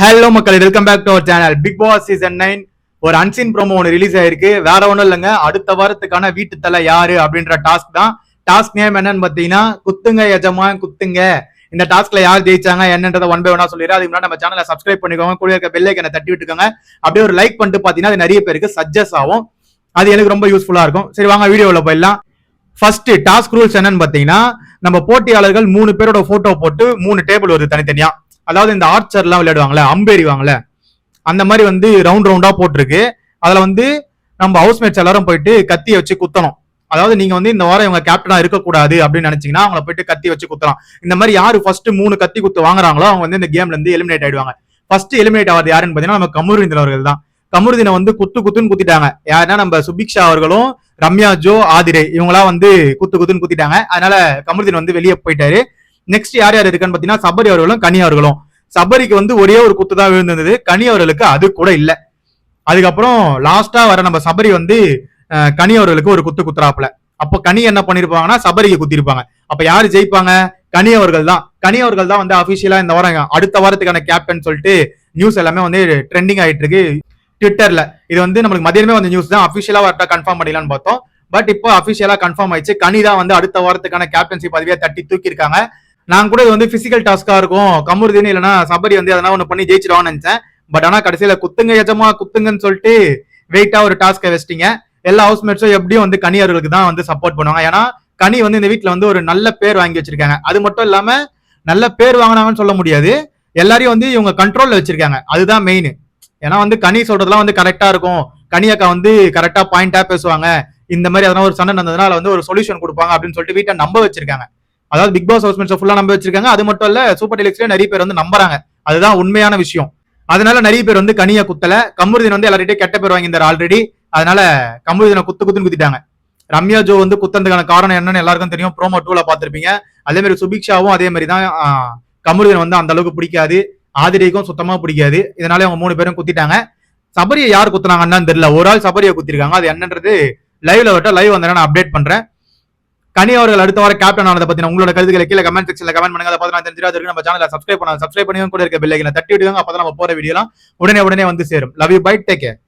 Hello மக்கள் welcome back to our channel Bigg Boss season nine ஒரு unseen promo ஒன்று release ஆயிருக்கு. வேற ஒன்றும் இல்லைங்க. அடுத்த வாரத்துக்கான வீட்டு தலை யாரு அப்படின்ற டாஸ்க் தான். டாஸ்க் நேம் என்னன்னு பார்த்தீங்கன்னா குத்துங்க எஜமான் குத்துங்க. இந்த டாஸ்க்ல யார் ஜெயிச்சாங்க என்னன்றதை ஒன் பை ஒன்னா சொல்லிடுறேன் அதுக்கு முன்னாடி நம்ம சேனலை சப்ஸ்கிரைப் பண்ணிக்கோங்க. கூட இருக்க பெல்லைக்கனை தட்டி விட்டுக்கோங்க. அப்படியே ஒரு லைக் பண்ணிட்டு பார்த்தீங்கன்னா அது நிறைய பேருக்கு சஜஸ்ட் ஆகும். அது எனக்கு ரொம்ப யூஸ்ஃபுல்லா இருக்கும். சரி வாங்க வீடியோவில் போயிடலாம். ஃபர்ஸ்ட் டாஸ்க் ரூல்ஸ் என்னன்னு பார்த்தீங்கன்னா நம்ம போட்டியாளர்கள் மூணு பேரோட போட்டோ போட்டு மூணு டேபிள் வருது தனித்தனியா. அதாவது இந்த ஆர்ச்சர்லாம் விளையாடுவாங்களே அம்பேறிவாங்கள அந்த மாதிரி வந்து ரவுண்ட் ரவுண்டா போட்டிருக்கு. அதுல வந்து நம்ம ஹவுஸ்மேட்ஸ் எல்லாரும் போயிட்டு கத்தியை வச்சு குத்தணும். அதாவது நீங்க வந்து இந்த வாரம் இவங்க கேப்டனா இருக்கக்கூடாது அப்படின்னு நினைச்சீங்கன்னா அவங்கள போயிட்டு கத்தி வச்சு குத்தலாம். இந்த மாதிரி யாரு ஃபர்ஸ்ட் மூணு கத்தி குத்து வாங்குறாங்களோ அவங்க வந்து இந்த கேம்ல இருந்து எலிமினேட் ஆயிடுவாங்க. ஃபர்ஸ்ட் எலிமினேட் ஆகுது யாருன்னு பாத்தீங்கன்னா நம்ம கமருதீன் அவர்கள் தான். கமருதீனை வந்து குத்து குத்துன்னு குத்திட்டாங்க. யாருன்னா நம்ம சுபிக்ஷா அவர்களும் ரம்யா ஜோ ஆதிரே இவங்களா வந்து குத்து குத்துன்னு குத்திட்டாங்க. அதனால கமருதீன் வந்து வெளியே போயிட்டாரு. நெக்ஸ்ட் யார் யார் இருக்கான்னு பாத்தீங்கன்னா சபரி அவர்களும் கனி அவர்களும். சபரிக்கு வந்து ஒரே ஒரு குத்து தான் விழுந்திருந்தது. கனி அவர்களுக்கு அது கூட இல்ல. அதுக்கப்புறம் லாஸ்டா வர நம்ம சபரி வந்து கனி அவர்களுக்கு ஒரு குத்து குத்துறாப்புல. அப்போ கனி என்ன பண்ணிருப்பாங்கன்னா சபரிக்கு குத்திருப்பாங்க. அப்ப யாரு ஜெயிப்பாங்க? கனி அவர்கள் தான். கனி அவர்கள் தான் வந்து அபிஷியலா இந்த வாரம் அடுத்த வாரத்துக்கான கேப்டன் சொல்லிட்டு நியூஸ் எல்லாமே வந்து ட்ரெண்டிங் ஆயிட்டு இருக்கு. ட்விட்டர்ல இது வந்து நம்மளுக்கு மதியமே வந்து நியூஸ் தான். அபிஷியலா வரட்டா கன்ஃபார்ம் பண்ணிடலாம்னு பார்த்தோம். பட் இப்போ அபிஷியலா கன்ஃபார்ம் ஆயிடுச்சு. கனி தான் வந்து அடுத்த வாரத்துக்கான கேப்டன்சி பதவியை தட்டி தூக்கியிருக்காங்க. நான் கூட இது வந்து பிசிக்கல் டாஸ்கா இருக்கும். கமுருதினு இல்லைன்னா சபரி வந்து அதெல்லாம் ஒன்று பண்ணி ஜெயிச்சிடுவான்னு நினைச்சேன். பட் ஆனா கடைசியில குத்துங்க எஜமா குத்துங்கன்னு சொல்லிட்டு வெயிட்டா ஒரு டாஸ்க்கை வச்சிட்டீங்க. எல்லா ஹவுஸ்மேட்ஸும் எப்படியும் வந்து கனி அவர்களுக்கு தான் வந்து சப்போர்ட் பண்ணுவாங்க. ஏன்னா கனி வந்து இந்த வீட்டில் வந்து ஒரு நல்ல பேர் வாங்கி வச்சிருக்காங்க. அது மட்டும் இல்லாம நல்ல பேர் வாங்கினாங்கன்னு சொல்ல முடியாது. எல்லாரையும் வந்து இவங்க கண்ட்ரோல்ல வச்சிருக்காங்க. அதுதான் மெயின் ஏன்னா வந்து கனி சொல்றதெல்லாம் வந்து கரெக்டா இருக்கும். கனி அக்கா வந்து கரெக்டா பாயிண்டா பேசுவாங்க. இந்த மாதிரி அதனால ஒரு சண்டை நடந்ததுனால வந்து ஒரு சொல்யூஷன் கொடுப்பாங்க அப்படின்னு சொல்லிட்டு வீட்டை நம்ப வச்சிருக்காங்க. அதாவது பிக் பாஸ் ஹவுஸ்மேட்ஸ் ஃபுல்லா நம்ப வச்சிருக்காங்க. அது மட்டும் இல்ல சூப்பர் டெலிக்ஸ்ல நிறைய பேர் வந்து நம்புறாங்க. அதுதான் உண்மையான விஷயம். அதனால நிறைய பேர் வந்து கனியா குத்தல. கமருதீன் வந்து எல்லார்கிட்டயும் கெட்ட பேர் வாங்கியிருந்தார் ஆல்ரெடி அதனால கமருதீனை குத்து குத்துன்னு குத்திட்டாங்க. ரம்யா ஜோ வந்து குத்ததுக்கான காரணம் என்னன்னு எல்லாருக்கும் தெரியும். ப்ரோமோ டூல பாத்திருப்பீங்க அதே மாதிரி சுபிக்ஷாவும் அதே மாதிரி தான் கமருதீன் வந்து அந்த அளவுக்கு பிடிக்காது. ஆதிரிக்கும் சுத்தமா பிடிக்காது. இதனால அவங்க மூணு பேரும் குத்திட்டாங்க. சபரியை யார் குத்துனாங்கன்னு தெரியல. ஒரு ஆள் சபரியை குத்திருக்காங்க. அது என்னன்றது லைவ்ல விட்டா லைவ் வந்தேன் நான் அப்டேட் பண்றேன். கனி அவர்கள் அடுத்த வாரம் கேப்டன் ஆனதை பத்தி உங்களோட கருத்துக்களை கீழே கமெண்ட் செக்ஷன்ல கமெண்ட் பண்ணுங்க. அதை பார்த்து நான் தெரிஞ்சிடாது நம்ம சேனலை சப்ஸ்கிரைப் பண்ணாங்க சப்ஸ்கிரைப் பண்ணி கூட இருக்க பில்லைகளை தட்டி விடுங்க அப்பதான் நம்ம போற வீடியோலாம் உடனே உடனே வந்து சேரும். Love you bye take care